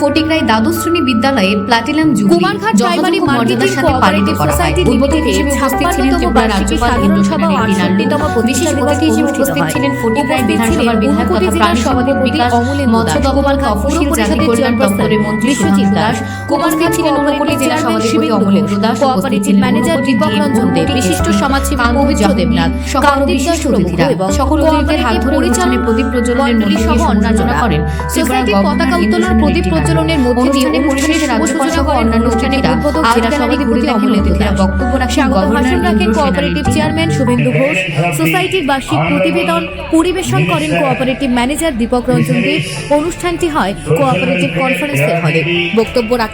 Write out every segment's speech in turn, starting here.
ফটিকরাই দ্বাদশ শ্রেণি বিদ্যালয়ে platinum jubilee Kumarghat primary marketing সাথে পালিত কোঅপারেটিভ সোসাইটি উদ্বোধক হিসেবে উপস্থিত ছিলেন 56তম ত্রিপুরা রাজ্যপাল সাধারণ ইন্দ্র সভা ও সেনের রেড্ডি 68তম নান্ডু। বিশেষ অতিথি হিসেবে উপস্থিত ছিলেন ফটিকরাই বিধানসভার বিধায়ক তথা প্রাণী সম্পদ বিকাশ মৎস্য দপ্তর কুমারঘাট তফসিল জাতি কল্যাণ দপ্তরের মন্ত্রী সুচিত দাস দাস, ছিলেন ঊনকোটি জেলা সভাধিপতি chairman Das cooperative manager Dipak Ranjan Deb, বিশিষ্ট সমাজসেবী পবিত্র দেবনাথ, কার্তিক দাস অতিথিরা এবং সকল অতিথিদের হাত ধরে অনুষ্ঠানে প্রদীপ প্রজ্বলনের মধ্যে সহ অন্যান্যরা করেন। সোসাইটির পতাকা উত্তোলন প্রদীপ প্রজ্বলনের মধ্যে অনুষ্ঠানে পরিবেশের রাজ্যপাল সহ অন্যান্য অতিথিরা উদ্বোধক জেলা জেলা সভাধিপতি সভাধিপতি অমলেন্দু অমলেন্দু দাস বক্তব্য রাখেন গভর্নর রাখেন কোঅপারেটিভ চেয়ারম্যান শুভেন্দু ঘোষ সোসাইটির বার্ষিক প্রতিবেদন পরিবেশন করেন কোঅপারেটিভ ম্যানেজার দীপক রঞ্জন দেব অনুষ্ঠানটি হয় কোঅপারেটিভ কনফারেন্সের হলে বক্তব্য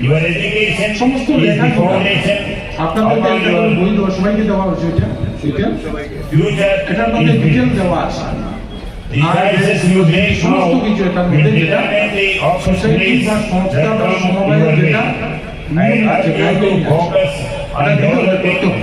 Your education সমস্ত লেখাগুলো foundation করে বই দেওয়া সবাইকে দেওয়া হচ্ছে এটা এটা এটার মধ্যে is ডিটেল. দেওয়া আছে সমস্ত কিছু এটার মধ্যে যেটা সোসাইটি বা সংস্থা বা সমবায়ের যেটা নিয়ম আছে guideline আছে এটা করতে হবে।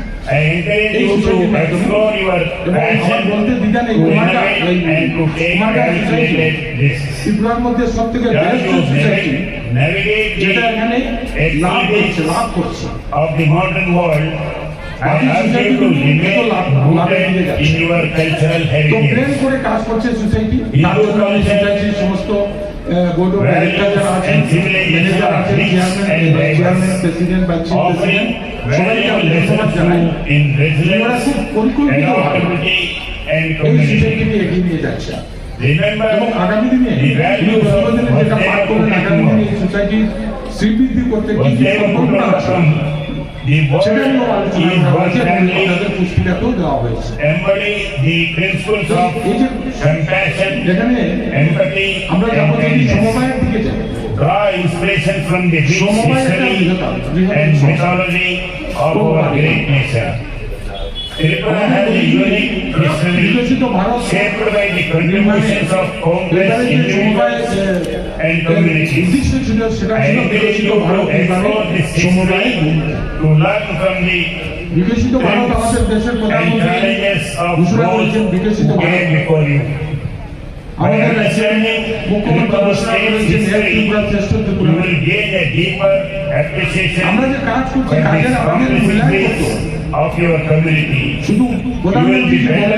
You to explore your passion, to innovate and to take calculated risks. ত্রিপুরার মধ্যে সব থেকে বেস্ট সোসাইটি যেটা এখানে লাভ লাভ করছে of the modern world, সমস্ত বোর্ড অফ ডাইরেক্টর যারা আছেন। ম্যানেজার আছেন chairman. Chairman president vice president সবাইকে আমি ধন্যবাদ জানাই। resilience, খুব পরিকল্পিতভাবে এই community. সোসাইটিকে এগিয়ে নিয়ে যাচ্ছে। Remember, এবং আগামী দিনে যেটা পাঠ করলেন আগামী দিনে এই সোসাইটির শ্রীবৃদ্ধি করতে কি কি পরিকল্পনা আছে? দেওয়া হয়েছে আমরা. সমবায়ের দিকে যাই Draw inspiration from the rich history and mythology of our great nation. Tripura has a unique history বিকশিত Bharat shaped contributions of individuals and communities. I encourage বিকশিত you ভারত to explore নির্মাণে this সমবায় history, to learn from the বিকশিত ভারত আমাদের দেশের প্রধানমন্ত্রী ঘোষণা করেছেন বিকশিত ভারত আমাদের আমরা যে কাজ করছি কাজের আমাদের মূল্যায়ন করতে. শুধু প্রধানমন্ত্রী বলে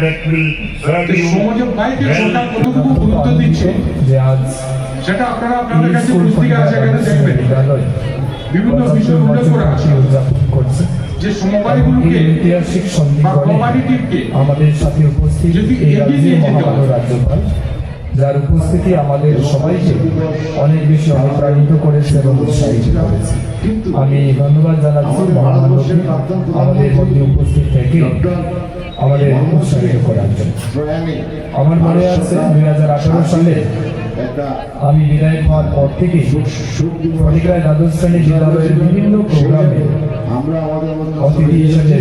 character that will serve তো you সমাজের বাইরে সরকার কতটুকু গুরুত্ব দিচ্ছে সেটা আপনারা আপনাদের কাছে পুস্তিকা আছে এখানে দেখবেন? বিভিন্ন বিষয় উল্লেখ করা আছে। যে সমবায়গুলোকে বা সন্ধিক্ষণে আমাদের সাথে উপস্থিত যদি এগিয়ে নিয়ে যেতে রাজ্যপাল যার উপস্থিতি আমাদের সবাইকে অনেক বেশি অনুপ্রাণিত করেছে এবং উৎসাহিত করেছে। আমি ধন্যবাদ জানাচ্ছি আমাদের মধ্যে উপস্থিত থেকে। আমাদের উৎসাহিত করার জন্য। আমার মনে আছে দুই হাজার আঠারো সালে আমি বিধায়ক হওয়ার পর থেকে ফটিকরায় দ্বাদশ শ্রেণি বিদ্যালয়ের বিভিন্ন প্রোগ্রামে অতিথি হিসেবে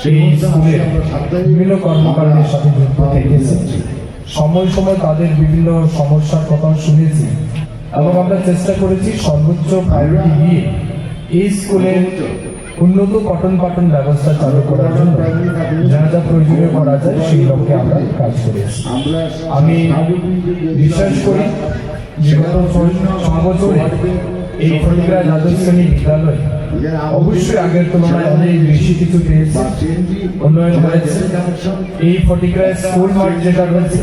সেই স্কুলের বিভিন্ন কর্মকাণ্ডের সাথে যুক্ত থেকেছি। সময় সময় তাদের বিভিন্ন সমস্যার কথাও শুনেছি এবং আমরা চেষ্টা করেছি সর্বোচ্চ প্রায়োরিটি দিয়ে এই স্কুলের উন্নত কটন পাঠন ব্যবস্থা চালু করার জন্য যা যা প্রয়োজনীয় করা যায় সেই লক্ষ্যে আমরা কাজ করেছি আমি বিশ্বাস করি বিগত বছরে এই ফটিকরা দ্বাদশ শ্রেণি বিদ্যালয় অবশ্যই আগের তুলনায় অনেক বেশি কিছু পেয়েছে, উন্নয়ন হয়েছে এই ফটিকরা স্কুল মাঠ যেটা রয়েছে,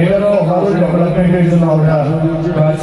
এটারও ডেভেলপমেন্টের জন্য আমরা কাজ